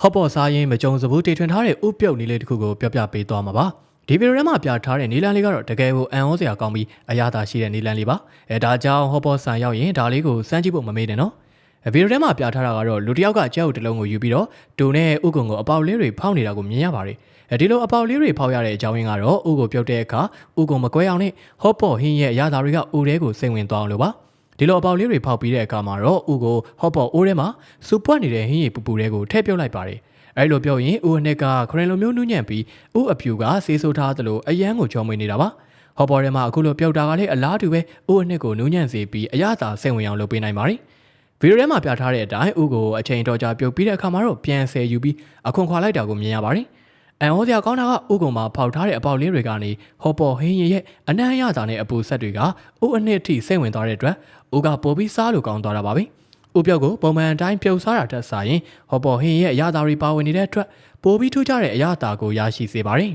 ဟော့ပေါ့စားရင်မကြုံစဘူးတီထွင်ထားတဲ့ဥပြုတ်နည်းလေးတစ်ခုကိုပြောပြပေးသွားမှာပါဒီဗီဒီယိုထဲမှာပြထားတဲ့နီလန်လေးကတော့တကယ်ကိုအံ့ဩစရာကောင်းပြီးအရသာရှိတဲ့နီလန်လေးပါအဲဒါကြောင့်ဟော့ပေါ့ဆန်ရောက်ရင်ဒါလေးကိုစမ်းကြည့်ဖို့မမေ့နဲ့နော်ဗီဒီယိုထဲမှာပြထားတာကတော့လူတစ်ယောက်ကကြောက်တစ်လုံးကိုယူပြီးတော့တူနဲ့ဥကုံကိုအပေါက်လေးတွေဖောက်နေတာကိုမြင်ရပါတယ်အဲဒီလိုအပေါက်လေးတွေဖောက်ရတဲ့အကြောင်းရင်းကတော့ဥကိုပြုတ်တဲ့အခါဥကုံမကွဲအောင်နဲ့ဟော့ပေါ့ဟင်းရဲ့အရသာတွေကဥထဲကိုစိတ်ဝင်သွားအောင်လို့ပါ ဒီလိုအပေါက်လေးတွေဖောက်ပြီးတဲ့အခါမှာတော့ဥကိုဟော့ပေါ်အိုးထဲမှာစူပွက်နေတဲ့ဟင်းရည်ပူပူတွေကိုထည့်ပြုတ်လိုက်ပါတယ်အဲ့လိုပြောရင်ဥအနှစ်ကခရင်လိုမျိုးနူးညံ့ပြီးဥအဖြူကဆေးဆိုးထားသလိုအယမ်းကိုကြောမွေနေတာပါဟော့ပေါ်ထဲမှာအခုလိုပြုတ်တာကလည်းအလားတူပဲဥအနှစ်ကိုနူးညံ့စေပြီးအရသာစိတ်ဝင်အောင်လုပ်ပေးနိုင်ပါတယ်ဗီဒီယိုထဲမှာပြထားတဲ့အတိုင်းဥကိုအချိန်တော်ကြာပြုတ်ပြီးတဲ့အခါမှာတော့ပြန်ဆယ်ယူပြီးအခွန်ခွာလိုက်တာကိုမြင်ရပါတယ် အန်ဟောစရာကောင်းတာကဥကုံမှာဖောက်ထားတဲ့အပေါက်လေးတွေကနေဟော်ပေါ်ဟင်းရရဲ့အနံ့ရတာနဲ့အပူဆက်တွေကဥအနှစ်အထိစိတ်ဝင်သွားတဲ့အတွက်ဥကပိုပြီးစားလို့ကောင်းသွားတာပါပဲဥပြောက်ကိုပုံမှန်အတိုင်းပြုတ်စားတာတက်စားရင်ဟော်ပေါ်ဟင်းရဲ့အရသာတွေပါဝင်နေတဲ့အတွက်ပိုပြီးထူးခြားတဲ့အရသာကိုရရှိစေပါတယ်